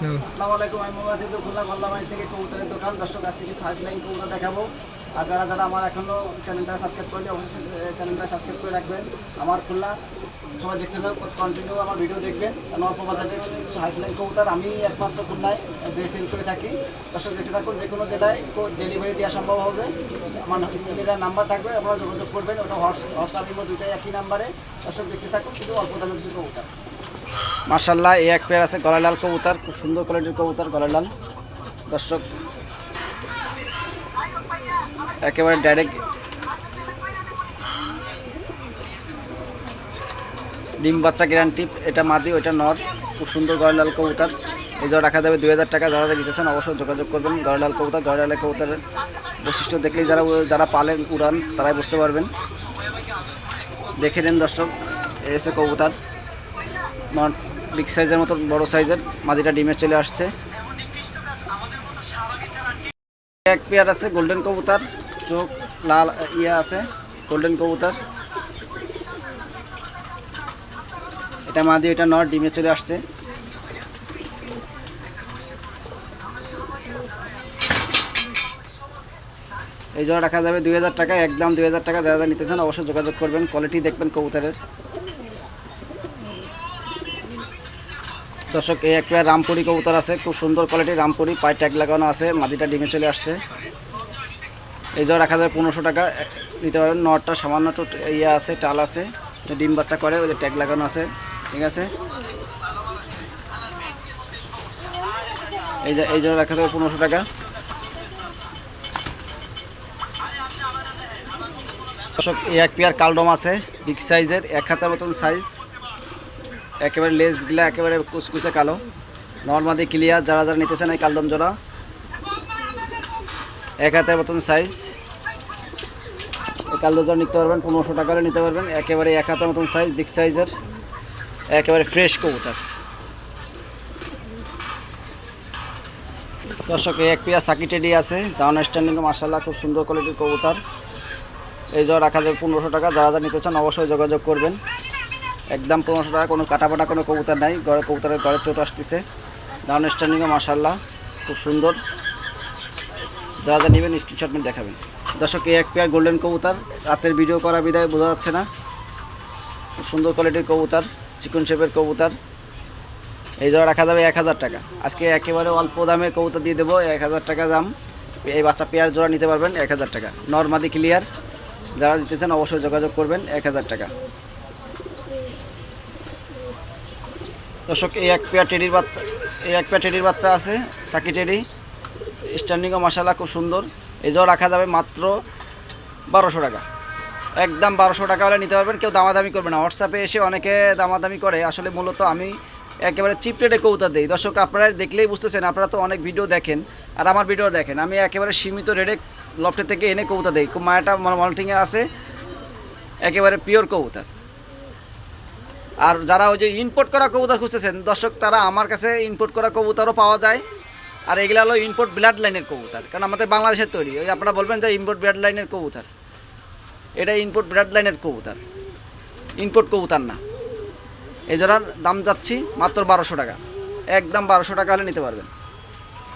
আসসালামু আলাইকুম, আমি মোহাম্মদ হিন্দু খুলনা গোল্লামারি থেকে কবুতরের দোকান। দর্শক, আজকে কিছু হাইলাইন কবুতর দেখাবো। আর যারা যারা আমার এখনও চ্যানেলটা সাবস্ক্রাইব করেনি অবশ্যই চ্যানেলটা সাবস্ক্রাইব করে রাখবেন। আমার খুলনা সবাই দেখতে হবে কন্টিনিউ আমার ভিডিও দেখবেন। নর্থ বাজারে কিছু হাইলাইন কবুতর একমাত্র খুলনায় যে সেল করে থাকি। দর্শক, দেখতে থাকুন, যে কোনো জেলায় ডেলিভারি দেওয়া সম্ভব হবে। আমার স্ক্রিনে নাম্বার থাকবে, আপনারা যোগাযোগ করবেন, ওটা হোয়াটসঅ্যাপ ইমো দুইটাই একই নাম্বারে দর্শক, দেখতে থাকুন, কিছু অল্প দামে কিছু কবুতর। মার্শাল্লাহ এই এক পেয়ার আছে গলায় লাল কবুতর, খুব সুন্দর কোয়ালিটির কবুতর, গলায় লাল। দর্শক, একেবারে ডাইরেক্ট ডিম বাচ্চা গ্যারান্টি এটা মাদি, ওইটা নর, খুব সুন্দর গলায় লাল কবুতর। এই জন্য রাখা যাবে দুই হাজার টাকা, যারা নিতেছেন অবশ্যই যোগাযোগ করবেন, গলায় লাল কবুতর, গলায় লাল কবুতরের বৈশিষ্ট্য দেখলেই যারা যারা পালেন, উড়ান, তারাই বুঝতে পারবেন। দেখে নেন দর্শক এসে কবুতর। নট বিগ সাইজের মতো, বড় সাইজের মাদিটা ডিমে চলে আসছে। এক পেয়ার আছে গোল্ডেন কবুতর, চোখ লাল ইয়ে আছে গোল্ডেন কবুতর। এটা মাদি এটা নট ডিমে চলে আসছে। এই জন্য রাখা যাবে দুই হাজার টাকা একদম দুই হাজার টাকা যারা যারা নিতে চান অবশ্যই যোগাযোগ করবেন কোয়ালিটি দেখবেন কবুতরের। দর্শক, এই এক রামপুরি কবুতর আছে, খুব সুন্দর কোয়ালিটির রামপুরি, পায়ে ট্যাগ লাগানো আছে মাদিটা ডিমে চলে আসছে। এই জন্য রাখা যাবে পনেরোশো টাকা নিতে পারবেন নটটা সামান্য একটু ইয়ে আছে, টাল আছে ডিম বাচ্চা করে, ওই যে ট্যাগ লাগানো আছে, ঠিক আছে? এই যে, এই জন্য রাখা যাবে পনেরোশো টাকা। দর্শক এক পেয়ার কালডম আছে বিগ সাইজের এক হাতের মতন সাইজ একেবারে লেজগুলা একেবারে কুচকুচে কালো। নর্মাদি ক্লিয়ার যারা যারা নিতে চান এই কালদম জোড়া। এক হাতের মতন সাইজ এই কালদম জোড়া নিতে পারবেন, পনেরোশো টাকা হলে নিতে পারবেন। একেবারে এক হাতের মতন সাইজ বিগ সাইজের একেবারে ফ্রেশ কবুতর। দর্শক এক পেয়ার সাকি টেডি আছে। দাউন স্ট্যান্ডিং মার্শাল্লাহ খুব সুন্দর কোয়ালিটির কবুতর। এই জোড়া রাখা যাবে পনেরোশো টাকা। যারা যারা নিতে চান, অবশ্যই যোগাযোগ করবেন। একদম পনেরোশো টাকা, কোনো কাটাপাটা, কোনো কবুতর নাই। গড়ে কবুতরের গড়ে চোট আসতেছে। দাউন স্ট্যান্ডিংয়ে মার্শাল্লাহ খুব সুন্দর। যারা যা নেবেন স্ক্রিনশট মেরে দেখাবেন। দর্শক, এই এক পেয়ার গোল্ডেন কবুতর, রাতের ভিডিও করা বিদায়, বোঝা যাচ্ছে না। খুব সুন্দর কোয়ালিটির কবুতর চিকন শেপের কবুতর। এই জোড়া রাখা যাবে এক হাজার টাকা। আজকে একেবারে অল্প দামে কবুতর দিয়ে দেবো, এক হাজার টাকা দাম। এই বাচ্চা পেয়ার জোড়া নিতে পারবেন, এক হাজার টাকা। নর্মাদি ক্লিয়ার যারা দিতে চান, অবশ্যই যোগাযোগ করবেন, এক হাজার টাকা। দর্শক, এই এক পেয়ার টেডির বাচ্চা, এই এক পেয়ার টেডির বাচ্চা আছে, সাকি টেডি। স্ট্যান্ডিং ও মশালা খুব সুন্দর। এই জন্য রাখা যাবে মাত্র বারোশো টাকা। একদম বারোশো টাকা হলে নিতে পারবেন, কেউ দামাদামি করবে না। হোয়াটসঅ্যাপে এসে অনেকে দামাদামি করে। আসলে মূলত আমি একেবারে চিপ রেটে কৌতা দিই। দর্শক, আপনারা দেখলেই বুঝতেছেন, আপনারা তো অনেক ভিডিও দেখেন আর আমার ভিডিও দেখেন। আমি একেবারে সীমিত রেটে লফটে থেকে এনে কৌতা দিই। খুব মায়াটা মল্টিংয়ে আছে। একেবারে পিওর কবুতর। আর যারা ওই যে ইনপোর্ট করা কবুতর খুঁজতেছেন, দর্শক, তারা আমার কাছে ইনপোর্ট করা কবুতরও পাওয়া যায়। আর এগুলো হলো ইনপোর্ট ব্লাড লাইনের কবুতর, কারণ আমাদের বাংলাদেশের তৈরি। ওই আপনারা বলবেন যে ইনপোর্ট ব্লাড লাইনের কবুতর। এটা ইনপোর্ট ব্লাড লাইনের কবুতর। ইনপোর্ট কবুতর না। এই জোড়ার দাম যাচ্ছি মাত্র বারোশো টাকা। একদম বারোশো টাকা হলে নিতে পারবেন।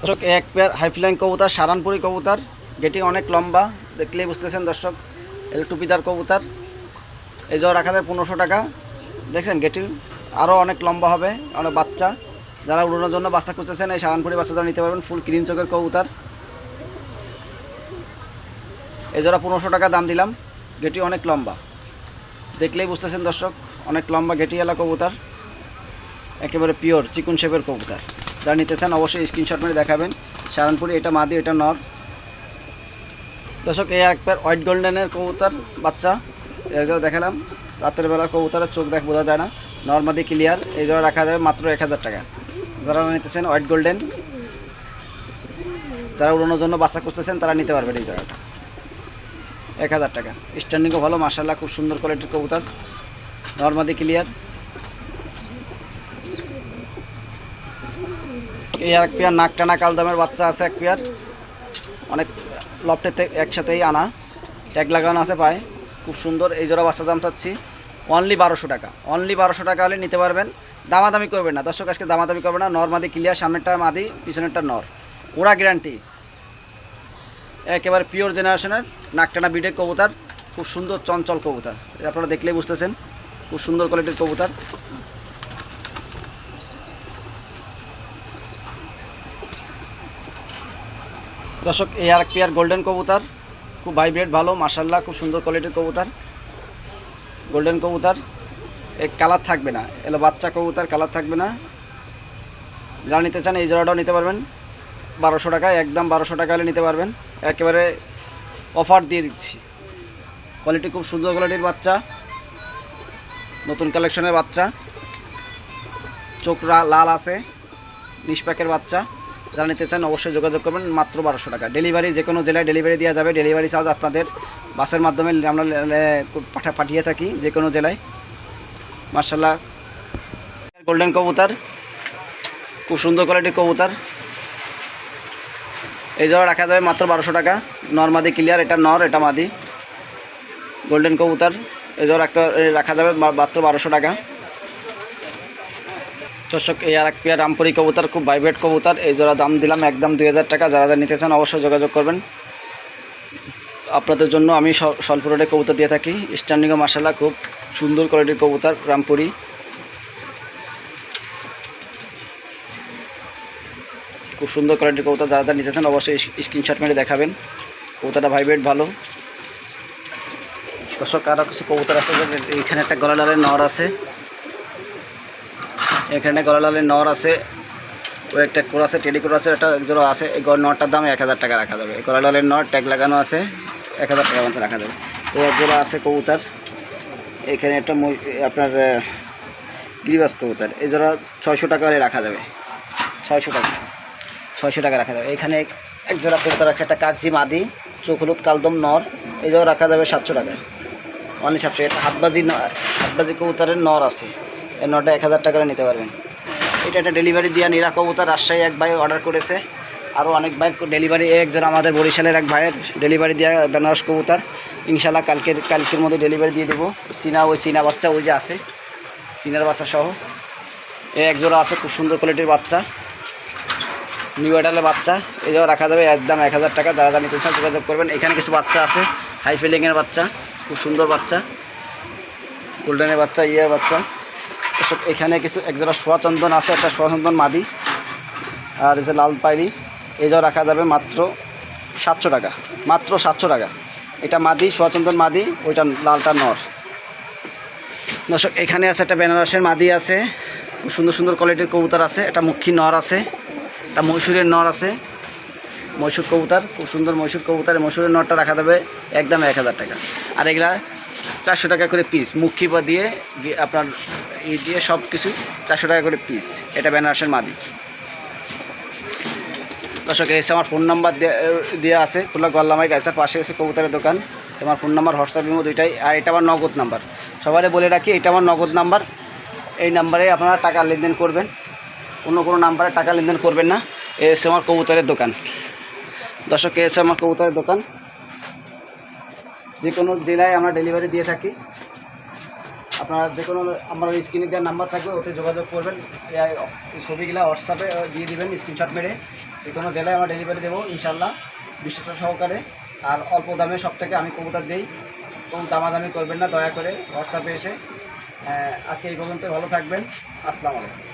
দর্শক, এক পেয়ার হাইফ্লাইন কবুতর, সারানপুরি কবুতর। যেটি অনেক লম্বা, দেখলেই বুঝতেছেন দর্শক এগুলো টুপিদার কবুতর। এই জোড়া রাখা যায় পনেরোশো টাকা। দেখছেন গেটি আরও অনেক লম্বা হবে, অনেক বাচ্চা। যারা উড়ানোর জন্য বাচ্চা খুঁজতেছেন, এই সারানপুরি বাচ্চা যারা নিতে পারবেন ফুল ক্রিম চোখের কবুতর। এই জোড়া পনেরোশো টাকা দাম দিলাম গেটি অনেক লম্বা। দেখলেই বুঝতেছেন দর্শক, অনেক লম্বা গেটিওয়ালা কবুতার, একেবারে পিওর চিকুন শেপের কবুতার। যারা নিতে চান, অবশ্যই স্ক্রিনশট মেরে দেখাবেন। সারানপুরি এটা মাদি, এটা নর। দর্শক, এই এক পেয়ার হোয়াইট গোল্ডেনের কবুতার, বাচ্চা। এগুলো দেখালাম। রাতের বেলা কবুতরের চোখ দেখ, বোঝা যায় না। নর্মাদি ক্লিয়ার এই জন্য রাখা যাবে মাত্র এক হাজার টাকা। যারা নিতেছেন হোয়াইট গোল্ডেন যারা উড়ানোর জন্য বাচ্চা খুঁজতেছেন, তারা নিতে পারবেন এই জায়গাটা। এক হাজার টাকা। স্ট্যান্ডিংও ভালো মার্শাল্লাহ খুব সুন্দর কোয়ালিটির কবুতর। নর্মাদি ক্লিয়ার এই আর এক পেয়ার নাক টানা কালদামের বাচ্চা আছে এক পেয়ার। অনেক লফটে একসাথেই আনা। ট্যাগ লাগানো আছে পায়ে। খুব সুন্দর এই জোড়া বাচ্চা দাম চাচ্ছি অনলি বারোশো টাকা। অনলি বারোশো টাকা হলে নিতে পারবেন। দামাদামি করবে না। দর্শক, আজকে দামাদামি করবে না। নর মাদি ক্লিয়ার সামনেরটা মাদি, পিছনেরটা নর। ওরা গ্যারান্টি একেবারে পিওর জেনারেশনের নাকটানা বিডে কবুতার, খুব সুন্দর চঞ্চল কবুতার। আপনারা দেখলেই বুঝতেছেন, খুব সুন্দর কোয়ালিটির কবুতার। দর্শক, এই আর পেয়ার গোল্ডেন কবুতর। খুব ভাইব্রেট ভালো মার্শাল্লাহ খুব সুন্দর কোয়ালিটির কবুতর। গোল্ডেন কবুতর। এ কালার থাকবে না। এলো বাচ্চা কবুতর কালার থাকবে না। যারা নিতে চান এই জোড়াটাও নিতে পারবেন। বারোশো টাকায় একদম বারোশো টাকা হলে নিতে পারবেন। একেবারে অফার দিয়ে দিচ্ছি। কোয়ালিটি খুব সুন্দর কোয়ালিটির বাচ্চা। নতুন কালেকশনের বাচ্চা। চোখ লাল আছে। নিষ্পাকের বাচ্চা। যারা নিতে চান অবশ্যই যোগাযোগ করবেন, মাত্র বারোশো টাকা। ডেলিভারি যে কোনো জেলায় ডেলিভারি দেওয়া যাবে। ডেলিভারি চার্জ আপনাদের বাসের মাধ্যমে আমরা পাঠা, পাঠিয়ে থাকি যে কোনো জেলায়। মার্শাল্লাহ গোল্ডেন কবুতর, খুব সুন্দর কোয়ালিটির কবুতর। এই জোড়া রাখা যাবে মাত্র বারোশো টাকা। নর মাদি ক্লিয়ার এটা নর, এটা মাদি। গোল্ডেন কবুতর, এই জোড়া রাখতে, রাখা যাবে মাত্র বারোশো টাকা। দর্শক, এই আর এক পেয়ার রামপুরি কবুতর, খুব ভাইব্রেট কবুতর। এই জোড়া দাম দিলাম একদম দুই হাজার টাকা। যারা যারা নিতে চান অবশ্যই যোগাযোগ করবেন। আপনাদের জন্য আমি স্বল্প রেটে কবুতর দিয়ে থাকি। স্ট্যান্ডিংও মাসাল্লাহ খুব সুন্দর কোয়ালিটির কবুতর, রামপুরি। খুব সুন্দর কোয়ালিটির কবুতর, যারা যারা নিতে চান অবশ্যই স্ক্রিনশট মেরে দেখাবেন। কবুতরটা ভাইব্রেট ভালো। দর্শক আরও কিছু কবুতর আছে যে এখানে একটা গলা লালের নর আছে। এখানে গলা লালের নর আছে, ও একটা কোর আছে, টেডি কোর আছে, একটা জোড়া আছে, এই নরটার দাম এক হাজার টাকা রাখা যাবে। এই গলা লালের নর, ট্যাগ লাগানো আছে, এক হাজার টাকা মতো রাখা যাবে। তো এক জোড়া আছে কবুতর, এখানে একটা আপনার গিরিবাস কবুতর, এই জোড়া ছয়শো টাকা হলে রাখা যাবে। ছয়শো টাকা ছয়শো টাকা রাখা যাবে। এখানে এক জোড়া কবুতর আছে, একটা কাগজি মাদি, চোখ হলুদ কালদম নর, এই জোড়া রাখা যাবে সাতশো টাকা। অনলি সাতশো, এটা হাতবাজি হাতবাজি কবুতরের নর আছে। নরটা এক হাজার টাকা নিতে পারবেন। এটা একটা ডেলিভারি দেওয়া নীলা কবুতর রাজশাহী এক ভাই অর্ডার করেছে। আরও অনেক ভাই ডেলিভারি একজন আমাদের বরিশালের এক ভাইয়ের ডেলিভারি দেওয়া বেনারস কবুতর। ইনশাল্লাহ কালকের কালকের মধ্যে ডেলিভারি দিয়ে দেবো। চীনা ওই চীনা বাচ্চা, ওই যে আছে। চীনার বাচ্চা সহ। এ এক জোড়া আছে, খুব সুন্দর কোয়ালিটির বাচ্চা। নিউ অ্যাডালের বাচ্চা। যাও রাখা যাবে একদম এক হাজার টাকা। যারা নিতে চান যোগাযোগ করবেন। এখানে কিছু বাচ্চা আছে। হাই ফিলিংয়ের বাচ্চা। খুব সুন্দর বাচ্চা। গোল্ডেনের বাচ্চা, ইয়ের বাচ্চা। এসব এখানে কিছু এক একজোড়া সোয়াচন্দন আছে, একটা সোয়াচন্দন মাদি আর যে লাল পাইরি এই যাও রাখা যাবে মাত্র সাতশো টাকা, মাত্র সাতশো টাকা। এটা মাদি সোয়াচন্দন মাদি, ওইটা লালটা নর। দর্শক, এখানে আছে একটা বেনারসের মাদি আছে, খুব সুন্দর সুন্দর কোয়ালিটির কবুতর আছে, একটা মুখী নর আছে, একটা মৈশুরের নর আছে। মৈশুর কবুতর, খুব সুন্দর মৈশুর কবুতর মৈশুরের নরটা রাখা যাবে একদম এক হাজার টাকা। আর এগুলা চারশো টাকা করে পিস মুখী বা দিয়ে আপনার ই দিয়ে সব কিছু চারশো টাকা করে পিস এটা বেনারসের মাদি। দর্শক এসে আমার ফোন নাম্বার দেওয়া আছে। খোলা গল্লামাই গাছের পাশে এসে কবুতরের দোকান। আমার ফোন নাম্বার হোয়াটসঅ্যাপ ইমো দুইটাই। আর এটা আমার নগদ নাম্বার সবাই বলে রাখি, এটা আমার নগদ নাম্বার এই নাম্বারে আপনারা টাকা লেনদেন করবেন। অন্য কোনো নাম্বারে টাকা লেনদেন করবেন না। এসে আমার কবুতরের দোকান। দর্শক এসে আমার কবুতরের দোকান। যে কোনো জেলায় আমরা ডেলিভারি দিয়ে থাকি। আপনারা যে কোনো আমার স্ক্রিনে দেওয়ার নাম্বার থাকবে, ওতে যোগাযোগ করবেন। ছবিগুলো হোয়াটসঅ্যাপে দিয়ে দিবেন স্ক্রিনশট মেরে। যে কোনো জেলায় আমরা ডেলিভারি দেবো ইনশাল্লাহ বিশ্বাস সহকারে। আর অল্প দামে সব থেকে আমি কবুতর দিই, কোনো দামাদামি করবেন না, দয়া করে হোয়াটসঅ্যাপে এসে। আজকে এই পর্যন্ত ভালো থাকবেন। আসসালামু আলাইকুম।